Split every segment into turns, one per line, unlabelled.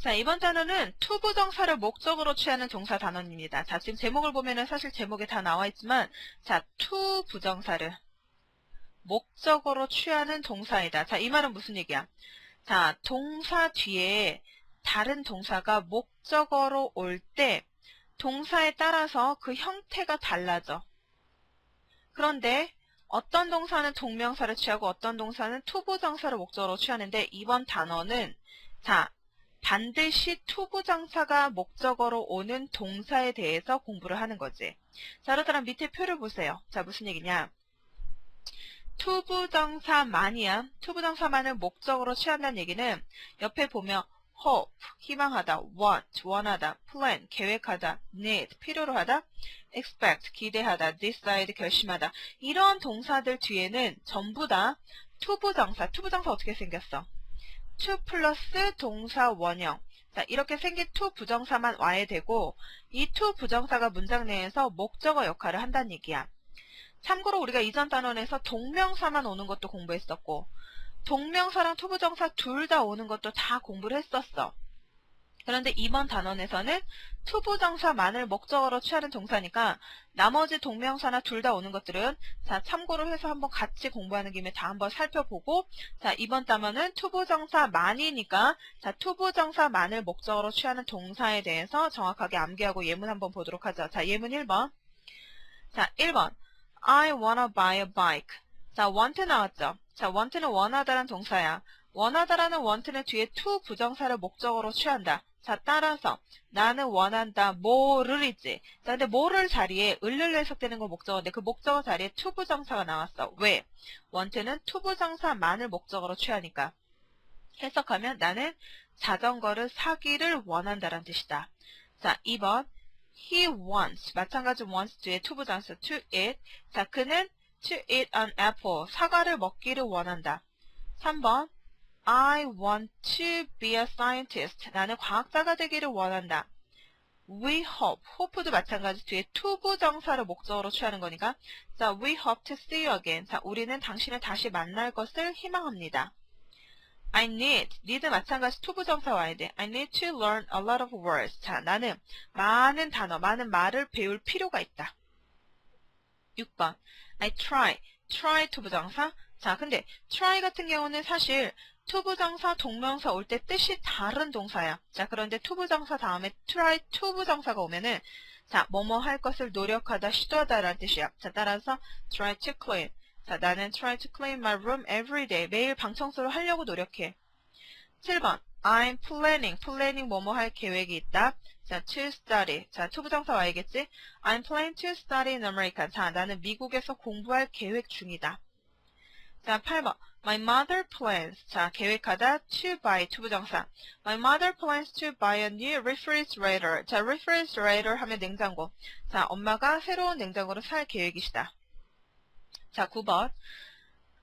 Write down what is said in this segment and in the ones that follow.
자, 이번 단어는 투부정사를 목적으로 취하는 동사 단원입니다. 자, 지금 제목을 보면은 사실 제목에 다 나와 있지만, 자, 투부정사를 목적으로 취하는 동사이다. 자, 이 말은 무슨 얘기야? 자, 동사 뒤에 다른 동사가 목적어로 올 때 동사에 따라서 그 형태가 달라져. 그런데 어떤 동사는 동명사를 취하고 어떤 동사는 투부정사를 목적으로 취하는데 이번 단어는 자, 반드시 투부정사가 목적어로 오는 동사에 대해서 공부를 하는 거지. 자, 그렇다면 밑에 표를 보세요. 자, 무슨 얘기냐? 투부정사만이야. 투부정사만을 목적으로 취한다는 얘기는 옆에 보면 hope, 희망하다, want, 원하다, plan, 계획하다, need, 필요로 하다, expect, 기대하다, decide, 결심하다 이런 동사들 뒤에는 전부 다 투부정사, 투부정사 어떻게 생겼어? To 플러스 동사 원형 자 이렇게 생긴 to 부정사만 와야 되고 이 to 부정사가 문장 내에서 목적어 역할을 한다는 얘기야. 참고로 우리가 이전 단원에서 동명사만 오는 것도 공부했었고 동명사랑 투부정사 둘 다 오는 것도 다 공부를 했었어. 그런데 이번 단원에서는 투부정사만을 목적어로 취하는 동사니까 나머지 동명사나 둘 다 오는 것들은 자 참고로 해서 한번 같이 공부하는 김에 다 한번 살펴보고 자 이번 단원은 투부정사만이니까 자 투부정사만을 목적어로 취하는 동사에 대해서 정확하게 암기하고 예문 한번 보도록 하죠. 자 예문 1번 자 1번 I wanna buy a bike 자 want 나왔죠. 자 want는 원하다란 동사야. 원하다라는 want는 뒤에 to 부정사를 목적어로 취한다. 자, 따라서 나는 원한다. 뭐를 있지. 자, 근데 뭐를 자리에 을을 해석되는 거 목적어인데 그 목적어 자리에 to 부정사가 나왔어. 왜? want는 to 부정사만을 목적어로 취하니까. 해석하면 나는 자전거를 사기를 원한다란 뜻이다. 자, 2번 he wants 마찬가지로 wants 뒤에 to 부정사 to eat. 자, 그는 to eat an apple 사과를 먹기를 원한다. 3번 I want to be a scientist. 나는 과학자가 되기를 원한다. We hope. hope도 마찬가지 뒤에 to 부정사를 목적으로 취하는 거니까 자, we hope to see you again. 자, 우리는 당신을 다시 만날 것을 희망합니다. I need. need 마찬가지 to 부정사 와야 돼. I need to learn a lot of words. 자, 나는 많은 단어, 많은 말을 배울 필요가 있다. 6번. I try. try to 부정사. 자, 근데 try 같은 경우는 사실 to 부정사, 동명사 올 때 뜻이 다른 동사야. 자, 그런데 to 부정사 다음에 try to 부정사가 오면은 자, 뭐뭐 할 것을 노력하다, 시도하다라는 뜻이야. 자, 따라서 try to clean. 자, 나는 try to clean my room every day. 매일 방 청소를 하려고 노력해. 7번. I'm planning. planning 뭐뭐 할 계획이 있다. 자, to study. 자, to 부정사 와야겠지? I'm planning to study in America. 자, 나는 미국에서 공부할 계획 중이다. 자, 8번. My mother plans. 자, 계획하다 to buy to 부정사. My mother plans to buy a new refrigerator. 자, refrigerator 하면 냉장고. 자, 엄마가 새로운 냉장고를 살 계획이시다. 자, 9번.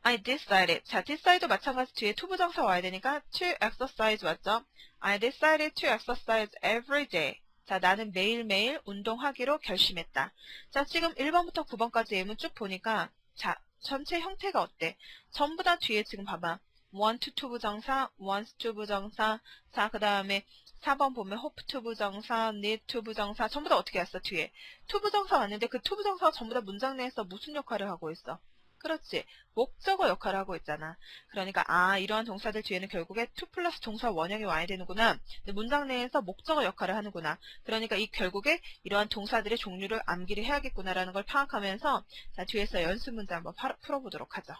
I decided. 자, decide 마찬가지 뒤에 to 부정사 와야 되니까 to exercise 왔죠? I decided to exercise every day. 자, 나는 매일매일 운동하기로 결심했다. 자, 지금 1번부터 9번까지 예문 쭉 보니까 자, 전체 형태가 어때? 전부 다 뒤에 지금 봐봐. want to 부정사, wants to 부정사, 자, 그 다음에 4번 보면 hope to 부정사, need to 부정사, 전부 다 어떻게 했어, 뒤에? to 부정사 왔는데 그 to 부정사가 전부 다 문장 내에서 무슨 역할을 하고 있어? 그렇지. 목적어 역할을 하고 있잖아. 그러니까 아 이러한 동사들 뒤에는 결국에 to 플러스 동사 원형이 와야 되는구나. 문장 내에서 목적어 역할을 하는구나. 그러니까 이 결국에 이러한 동사들의 종류를 암기를 해야겠구나라는 걸 파악하면서 자 뒤에서 연습 문제 한번 풀어보도록 하죠.